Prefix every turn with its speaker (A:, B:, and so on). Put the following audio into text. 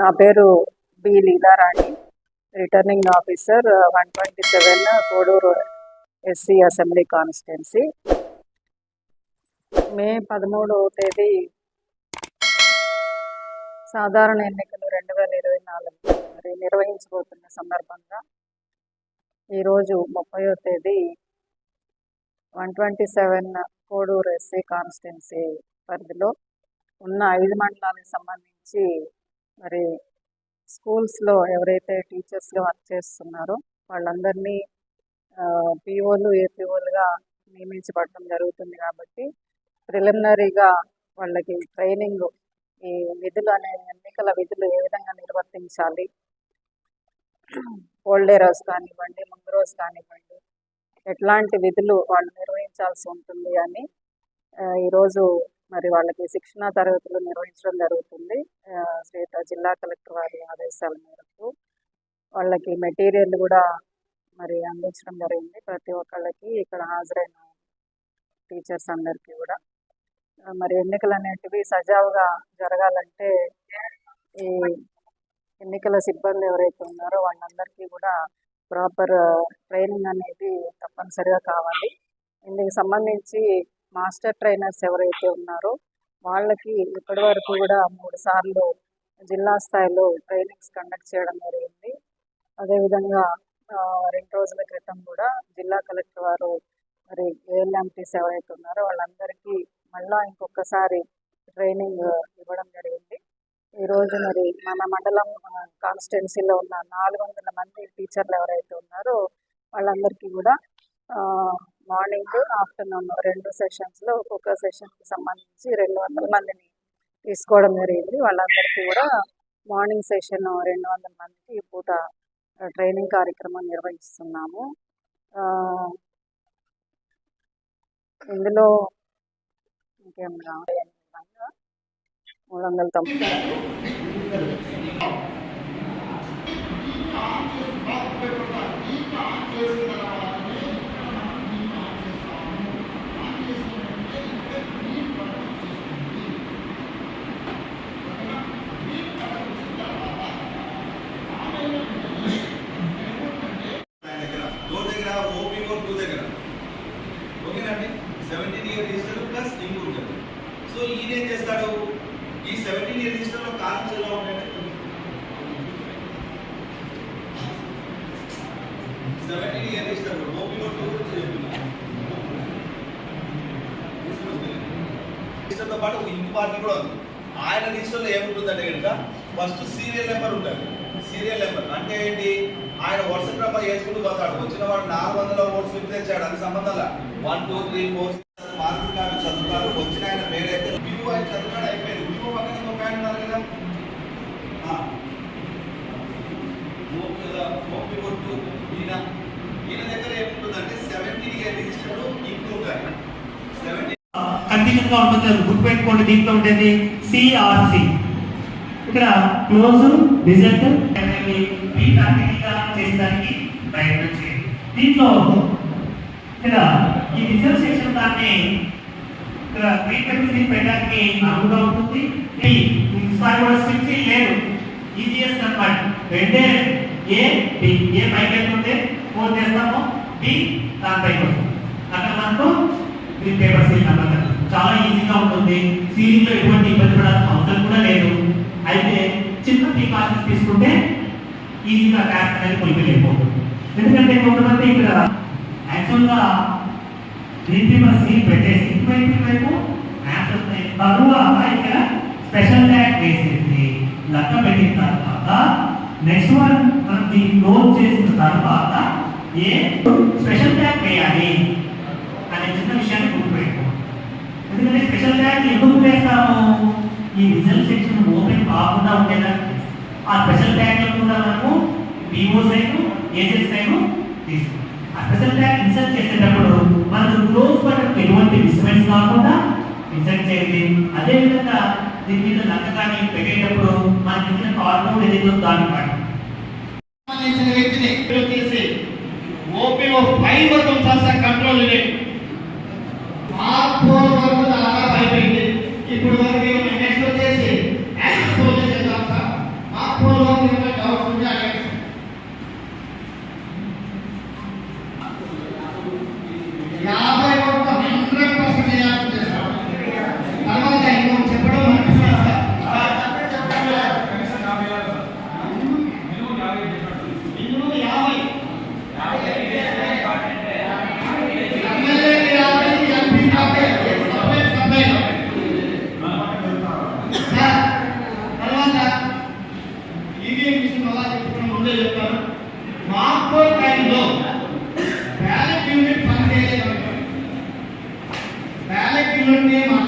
A: నా పేరు B Leelarani returning officer one twenty seven Koduru SC assembly constituency. May పదమూడవ తేదీ సాధారణ ఎన్నికలు రెండు వేల ఇరవై నాలుగు మరి నిర్వహించబోతున్న సందర్భంగా ఈరోజు ముప్పయో తేదీ one twenty seven Koduru SC constituency పరిధిలో ఉన్న ఐదు మండలాలకు సంబంధించి మరి స్కూల్స్లో ఎవరైతే టీచర్స్గా వర్క్ చేస్తున్నారో వాళ్ళందరినీ పిఓలు ఏపీఓలుగా నియమించబడటం జరుగుతుంది కాబట్టి ప్రిలిమినరీగా వాళ్ళకి ట్రైనింగ్ ఈ విధులు అనే ఎన్నికల విధులు ఏ విధంగా నిర్వర్తించాలి? హోల్డే రోజు కానివ్వండి ముందు రోజు కానివ్వండి ఎట్లాంటి విధులు వాళ్ళు నిర్వహించాల్సి ఉంటుంది అని ఈరోజు మరి వాళ్ళకి శిక్షణా తరగతులు నిర్వహించడం జరుగుతుంది. శ్వేత జిల్లా కలెక్టర్ వారి ఆదేశాల మేరకు వాళ్ళకి మెటీరియల్ కూడా మరి అందించడం జరిగింది. ప్రతి ఒక్కళ్ళకి ఇక్కడ హాజరైన టీచర్స్ అందరికీ కూడా. మరి ఎన్నికలు అనేటివి సజావుగా జరగాలంటే ఈ ఎన్నికల సిబ్బంది ఎవరైతే ఉన్నారో వాళ్ళందరికీ కూడా ప్రాపర్ ట్రైనింగ్ అనేది తప్పనిసరిగా కావాలి. ఇందుకు సంబంధించి మాస్టర్ ట్రైనర్స్ ఎవరైతే ఉన్నారో వాళ్ళకి ఇప్పటి వరకు కూడా మూడు సార్లు జిల్లా స్థాయిలో ట్రైనింగ్స్ కండక్ట్ చేయడం జరిగింది. అదేవిధంగా ఆ, రెండు రోజుల క్రితం కూడా జిల్లా కలెక్టర్ వారు మరి ఏఎల్ఎంటీస్ ఎవరైతే ఉన్నారో వాళ్ళందరికీ మళ్ళా ఇంకొకసారి ట్రైనింగ్ ఇవ్వడం జరిగింది. ఈరోజు మరి మన మండలం కాన్స్టిట్యున్సీలో ఉన్న నాలుగు వందల మంది టీచర్లు ఎవరైతే ఉన్నారో వాళ్ళందరికీ కూడా మార్నింగ్ ఆఫ్టర్నూన్ రెండు సెషన్స్లో ఒక్కొక్క సెషన్కి సంబంధించి రెండు వందల మందిని తీసుకోవడం జరిగింది. వాళ్ళందరికీ కూడా మార్నింగ్ సెషన్ రెండు వందల మందికి ఈ పూట ట్రైనింగ్ కార్యక్రమం నిర్వహిస్తున్నాము. ఇందులో ఇంకేం కావాలి మూడు వందల తొంభై
B: దగ్గర డోర్ దగ్గర ఓపీ కోడ్ టూ దగ్గర ఓకేనండి seventeen year register plus include చెప్పండి సో ఈయన ఏం చేస్తాడు ఈ సెవెంటీన్ ఇయర్ రిజిస్టర్లో కాలమ్స్ ఎలా ఉంటాయంటే సెవెంటీన్ ఇయర్ రిజిస్టర్తో పాటు ఒక పార్టీ కూడా ఉంది. ఆయన రిజిస్టర్లో ఏముంటుందంటే కనుక ఫస్ట్ సీరియల్ నెంబర్ ఉంటుంది సీరియల్ నెంబర్. అంటే ఏంటి? ఆయన వరుస క్రమం వేసుకుంటూ పోతాడు. వచ్చిన వాడు నాలుగు వందల ఓట్స్ స్లిప్ తెచ్చాడు. అది సంబంధాల? వన్ టూ త్రీ ఫోర్ మార్కులు కాదు చదువుతారు వచ్చిన ఆయన పేరైతే వివో ఆయన చదువుతాడు. అయిపోయింది. వివో పక్కన ఒక ఆయన ఉన్నారు కదా? ఆ. ఓ కొట్టు ఈయన. ఈయన దగ్గర ఏముంటుందంటే సెవెంటీన్ ఇయర్ రిజిస్టర్డ్ ఇంక్లూడ్ కానీ
C: ఉంటుంది గుర్తుపెట్టుకోండి దీంట్లో ఉండేది సిఆర్సి ఇక్కడ క్లోజ్ రిజల్ట్ అనేవి వీటన్నిటిగా చేసడానికి ప్రయత్నం చేయండి. దీంట్లో ఇక్కడ ఈ రిజల్ట్ సెక్షన్ దాన్ని ఇక్కడ ఫ్రీక్వెన్సీ పెట్టడానికి అనువుగా ఉంటుంది. ఈ ఈసారి కూడా స్విచ్ లేదు. ఈజీఎస్ అనమాట రెండే ఏ బి ఏ పైకి వెళ్తుంటే ఫోన్ చేస్తాము. డి దాని పైకి అక్కడ మనకు గ్రీన్ పేపర్ సీల్ నెంబర్ చాలా ఈజీగా ఉంటుంది. సీలింగ్లో ఎటువంటి ఇబ్బంది పడాల్సిన అవసరం కూడా లేదు. అయితే చిన్న ప్రికాషన్స్ తీసుకుంటే ఈజీగా ట్యాక్స్ అనేది ఫుల్ఫిల్ ఎందుకంటే కొంతమంది ఇక్కడ యాక్చువల్గా గ్రీన్ పేపర్ సీల్ పెట్టేసి ఇటువైపు వైపు మ్యాథ్స్ వస్తాయి తరువాత ఇక్కడ స్పెషల్ ట్యాగ్ వేసేసి లెక్క పెట్టిన తర్వాత నెక్స్ట్ వన్ మనం దీన్ని క్లోజ్ చేసిన తర్వాత ఏ స్పెషల్ ట్యాగ్ వేయాలి అనే చిన్న విషయాన్ని గుర్తుపెట్టుకో. ఎందుకంటే స్పెషల్ ట్యాగ్ ఎందుకు వేస్తాము? ఈ రిజల్ట్ సెక్షన్ ఓపెన్ కాకుండా ఉండేదాన్ని ఆ స్పెషల్ ట్యాగ్ కూడా మనము పిఓ సైన్ ఏజెంట్ సైన్ తీసుకుంటాం. ఆ స్పెషల్ ట్యాగ్ ఇన్సర్ట్ చేసేటప్పుడు మనకు క్లోజ్ బటన్ ఎటువంటి డిస్టర్బెన్స్ కాకుండా ఇన్సర్ట్ చేయండి. అదేవిధంగా దీని మీద లక్కగాని పెట్టేటప్పుడు మనకి ఇచ్చిన కార్డు ఏదైతే దాన్ని పాటు
D: సంబంధించిన వ్యక్తిని తీసి ఓపీఓ ఫైవ్ వరకు ఉంచాల్సిన కంట్రోల్ యూనిట్ ఆ ఫోర్ వరకు దాదాపు అయిపోయింది. ఇప్పుడు వరకు నెక్స్ట్ వచ్చేసి యాక్షన్ ఆ ఫోర్ చెప్తాను name